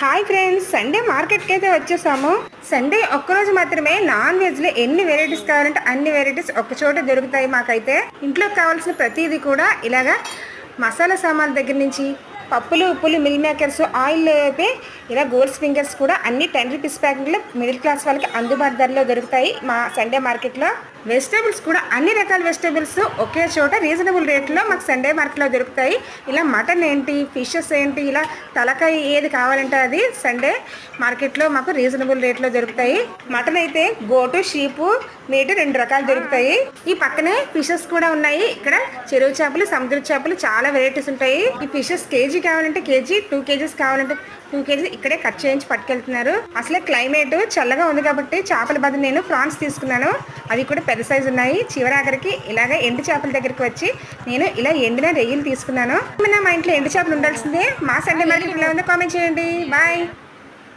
Hi friends Sunday మార్కెట్కి అయితే వచ్చేసాము. సండే ఒక్కరోజు మాత్రమే నాన్ వెజ్లో ఎన్ని వెరైటీస్ కావాలంటే అన్ని వెరైటీస్ ఒక్క చోట దొరుకుతాయి మాకైతే. ఇంట్లో కావాల్సిన ప్రతిదీ కూడా ఇలాగా మసాలా సామాన్ దగ్గర నుంచి పప్పులు ఉప్పులు మిల్ మేకర్స్ ఆయిల్ అయితే ఇలా గోల్డ్ ఫింగర్స్ కూడా అన్ని టెన్ రూపీస్ ప్యాకెట్లు మిడిల్ క్లాస్ వాళ్ళకి అందుబాటు ధరలో దొరుకుతాయి. మా సండే మార్కెట్లో వెజిటేబుల్స్ కూడా అన్ని రకాల వెజిటేబుల్స్ ఒకే చోట రీజనబుల్ రేట్లో మాకు సండే మార్కెట్లో దొరుకుతాయి. ఇలా మటన్ ఏంటి ఫిషెస్ ఏంటి ఇలా తలకాయ ఏది కావాలంటే అది సండే మార్కెట్లో మాకు రీజనబుల్ రేట్లో దొరుకుతాయి. మటన్ అయితే గోటు షీపు మీటు రెండు రకాలు దొరుకుతాయి. ఈ పక్కనే ఫిషెస్ కూడా ఉన్నాయి. ఇక్కడ చెరువు చేపలు సముద్ర చేపలు చాలా వెరైటీస్ ఉంటాయి. ఈ ఫిషెస్ కేజీ కావాలంటే కేజీ టూ కేజీస్ కావాలంటే టూ కేజీస్ ఇక్కడే కట్ చేయించి పట్టుకెళ్తున్నారు. అసలే క్లైమేట్ చల్లగా ఉంది కాబట్టి చేపల బదులు నేను ఫ్రాన్స్ తీసుకున్నాను. అవి కూడా పెద్ద సైజు ఉన్నాయి. చివరాఖరికి ఇలాగ ఎండు చేపల దగ్గరికి వచ్చి నేను ఇలా ఎండిన రొయ్యలు తీసుకున్నాను. మా ఇంట్లో ఎండు చేపలు ఉండాల్సిందే? మా సండే మార్కెట్ ఎలా ఉందో కామెంట్ చేయండి. బాయ్